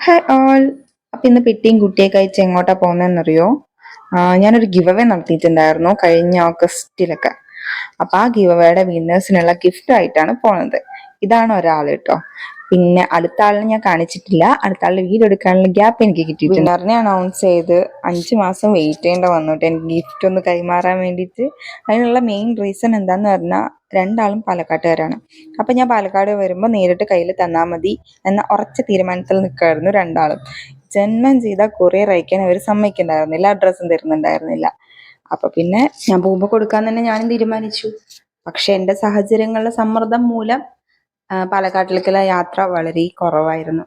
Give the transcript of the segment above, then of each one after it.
Hi all അപ്പൊ ഇന്ന് പെട്ടിയും കുട്ടിയൊക്കെ അയച്ച് എങ്ങോട്ടാ പോകുന്നതെന്നറിയോ? ഞാനൊരു ഗിവ് അവേ നടത്തിയിട്ടുണ്ടായിരുന്നു കഴിഞ്ഞ ഓഗസ്റ്റിലൊക്കെ. അപ്പൊ ആ ഗിവ് അവേയുടെ വിന്നേഴ്സിനുള്ള ഗിഫ്റ്റ് ആയിട്ടാണ് പോണത്. ഇതാണ് ഒരാൾ കേട്ടോ പിന്നെ അടുത്ത ആളിനെ ഞാൻ കാണിച്ചിട്ടില്ല. അടുത്ത ആളുടെ വീട് എടുക്കാനുള്ള ഗ്യാപ്പ് എനിക്ക് കിട്ടിയിട്ടുണ്ട്. വിന്നറിനെ അനൗൺസ് ചെയ്ത് അഞ്ച് മാസം വെയിറ്റ് ചെയ്യേണ്ട വന്നിട്ട്. എനിക്ക് ഗിഫ്റ്റ് ഒന്ന് കൈമാറാൻ വേണ്ടിയിട്ട്. അതിനുള്ള മെയിൻ റീസൺ എന്താന്ന് പറഞ്ഞാൽ രണ്ടാളും പാലക്കാട്ടുകാരാണ്. അപ്പൊ ഞാൻ പാലക്കാട് വരുമ്പോൾ നേരിട്ട് കയ്യിൽ തന്നാൽ മതി എന്ന ഉറച്ച തീരുമാനത്തിൽ നിൽക്കുമായിരുന്നു രണ്ടാളും. ജന്മം ചെയ്ത കൊറിയർ അയക്കാൻ അവർ സമ്മതിക്കുന്നുണ്ടായിരുന്നില്ല. അഡ്രസ്സും തരുന്നുണ്ടായിരുന്നില്ല. അപ്പൊ പിന്നെ ഞാൻ പോകുമ്പോൾ കൊടുക്കാൻ തന്നെ ഞാനും തീരുമാനിച്ചു. പക്ഷെ എന്റെ സാഹചര്യങ്ങളുടെ സമ്മർദ്ദം മൂലം പാലക്കാട്ടിലേക്കുള്ള യാത്ര വളരെ കുറവായിരുന്നു.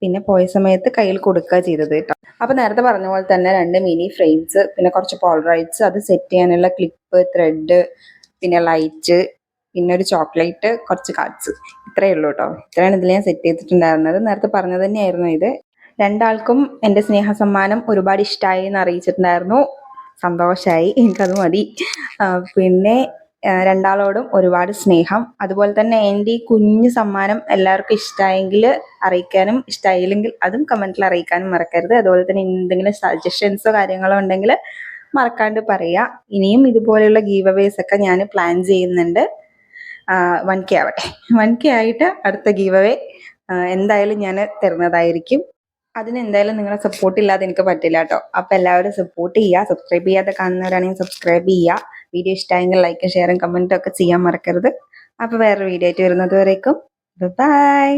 പിന്നെ പോയ സമയത്ത് കയ്യിൽ കൊടുക്കുക ചെയ്തത് കേട്ടോ. അപ്പൊ നേരത്തെ പറഞ്ഞ പോലെ തന്നെ രണ്ട് മിനി ഫ്രെയിംസ് പിന്നെ കുറച്ച് പോളറൈറ്റ്സ് അത് സെറ്റ് ചെയ്യാനുള്ള ക്ലിപ്പ് ത്രെഡ് പിന്നെ ലൈറ്റ് പിന്നെ ഒരു ചോക്ലേറ്റ് കുറച്ച് കാർഡ്സ് ഇത്രയേ ഉള്ളൂ കേട്ടോ. ഇത്രയാണ് ഇതിൽ ഞാൻ സെറ്റ് ചെയ്തിട്ടുണ്ടായിരുന്നത്. നേരത്തെ പറഞ്ഞത് തന്നെയായിരുന്നു ഇത്. രണ്ടാൾക്കും എന്റെ സ്നേഹ സമ്മാനം ഒരുപാട് ഇഷ്ടമായി എന്ന് അറിയിച്ചിട്ടുണ്ടായിരുന്നു. സന്തോഷമായി എനിക്കത് മതി. പിന്നെ രണ്ടാളോടും ഒരുപാട് സ്നേഹം. അതുപോലെ തന്നെ എന്റെ ഈ കുഞ്ഞു സമ്മാനം എല്ലാവർക്കും ഇഷ്ടമായെങ്കിൽ അറിയിക്കാനും ഇഷ്ടമായില്ലെങ്കിൽ അതും കമന്റിൽ അറിയിക്കാനും മറക്കരുത്. അതുപോലെ തന്നെ എന്തെങ്കിലും സജഷൻസോ കാര്യങ്ങളോ ഉണ്ടെങ്കിൽ മറക്കാണ്ട് പറയുക. ഇനിയും ഇതുപോലെയുള്ള ഗീവ് അവേസ് ഒക്കെ ഞാൻ പ്ലാൻ ചെയ്യുന്നുണ്ട്. വൺ കെ ആവട്ടെ. വൺ കെ ആയിട്ട് അടുത്ത ഗീവ് അവേ എന്തായാലും ഞാൻ തരുന്നതായിരിക്കും. അതിന് എന്തായാലും നിങ്ങളെ സപ്പോർട്ട് ഇല്ലാതെ എനിക്ക് പറ്റില്ല കേട്ടോ. അപ്പൊ എല്ലാവരും സപ്പോർട്ട് ചെയ്യുക സബ്സ്ക്രൈബ് ചെയ്യാതെ കാണുന്നവരാണെങ്കിൽ സബ്സ്ക്രൈബ് ചെയ്യുക. വീഡിയോ ഇഷ്ടമായെങ്കിൽ ലൈക്കും ഷെയറും കമന്റും ഒക്കെ ചെയ്യാൻ മറക്കരുത്. അപ്പോൾ വേറൊരു വീഡിയോ ആയിട്ട് വരുന്നത് വരേക്കും. ബൈ